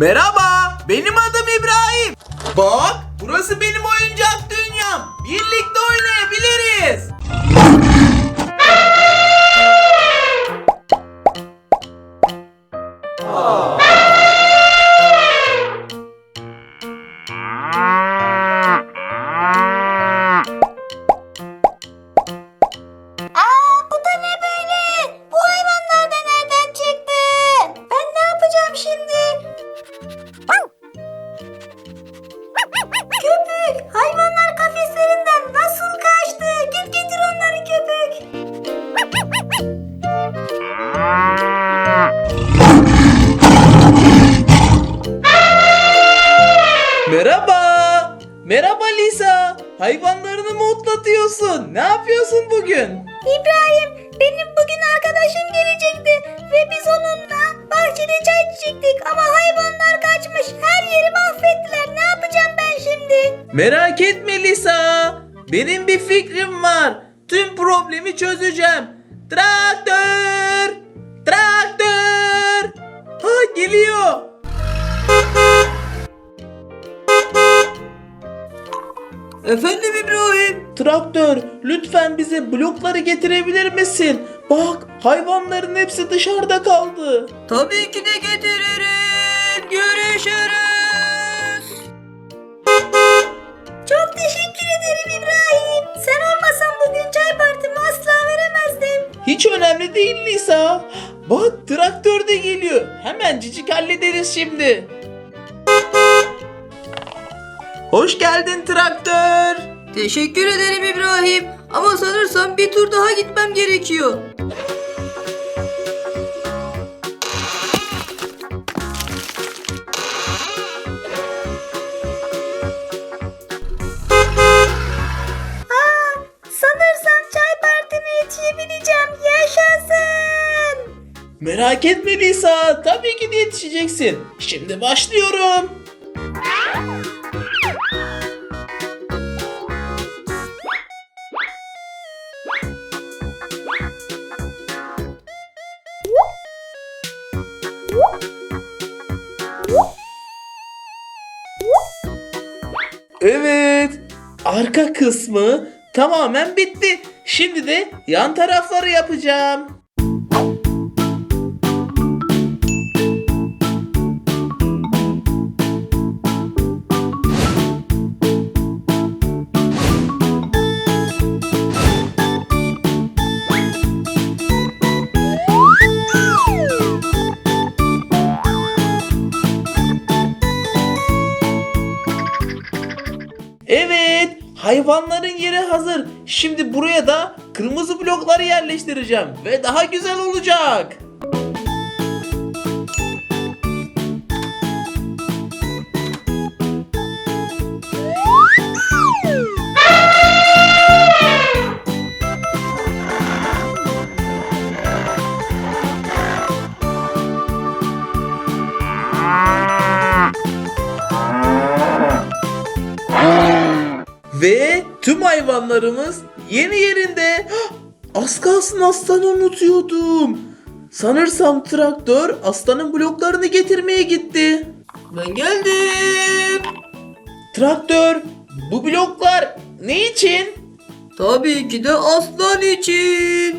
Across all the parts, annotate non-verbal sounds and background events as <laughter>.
Merhaba, benim adım İbrahim. Bak, burası benim oyuncak dünyam. Birlikte oynayabiliriz. Merhaba. Merhaba Lisa. Hayvanlarını mı otlatıyorsun? Ne yapıyorsun bugün? İbrahim benim bugün arkadaşım gelecekti ve biz onunla bahçede çay içecektik ama hayvanlar kaçmış. Her yeri mahvettiler. Ne yapacağım ben şimdi? Merak etme Lisa. Benim bir fikrim var. Tüm problemi çözeceğim. Traktör! Traktör! Geliyor. Efendim İbrahim? Traktör, lütfen bize blokları getirebilir misin? Bak, hayvanların hepsi dışarıda kaldı. Tabii ki de getiririm. Görüşürüz. Çok teşekkür ederim İbrahim. Sen olmasan bugün çay partimi asla veremezdim. Hiç önemli değil Lisa. Bak traktör de geliyor. Hemencik hallederiz şimdi. Hoş geldin traktör. Teşekkür ederim İbrahim. Ama sanırsam bir tur daha gitmem gerekiyor. Merak etme Lisa. Tabii ki de yetişeceksin. Şimdi başlıyorum. Evet. Arka kısmı tamamen bitti. Şimdi de yan tarafları yapacağım. Hayvanların yeri hazır. Şimdi buraya da kırmızı blokları yerleştireceğim ve daha güzel olacak. Ve tüm hayvanlarımız yeni yerinde. <gasps> Az kalsın aslanı unutuyordum. Sanırsam traktör aslanın bloklarını getirmeye gitti. Ben geldim. Traktör, bu bloklar ne için? Tabii ki de aslan için.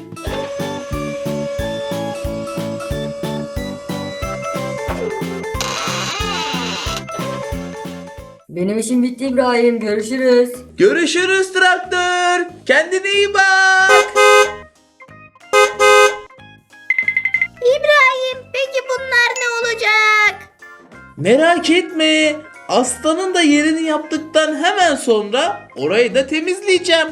Benim işim bitti İbrahim. Görüşürüz. Görüşürüz traktör. Kendine iyi bak. İbrahim peki bunlar ne olacak? Merak etme. Aslanın da yerini yaptıktan hemen sonra orayı da temizleyeceğim.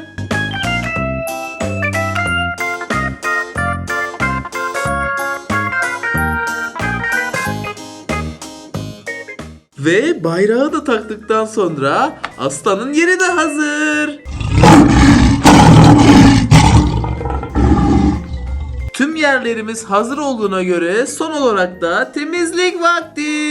Ve bayrağı da taktıktan sonra aslanın yeri de hazır. Tüm yerlerimiz hazır olduğuna göre son olarak da temizlik vakti.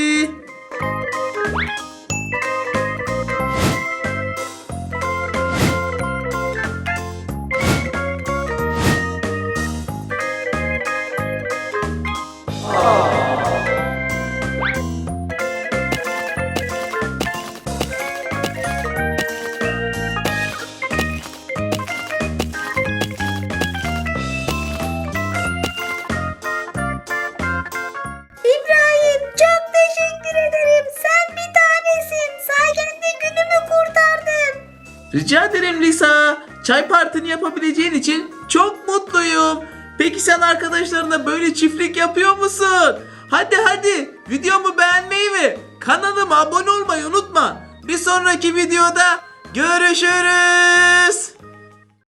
Rica ederim Lisa. Çay partini yapabileceğin için çok mutluyum. Peki sen arkadaşlarına böyle çiftlik yapıyor musun? Hadi hadi videomu beğenmeyi ve kanalıma abone olmayı unutma. Bir sonraki videoda görüşürüz.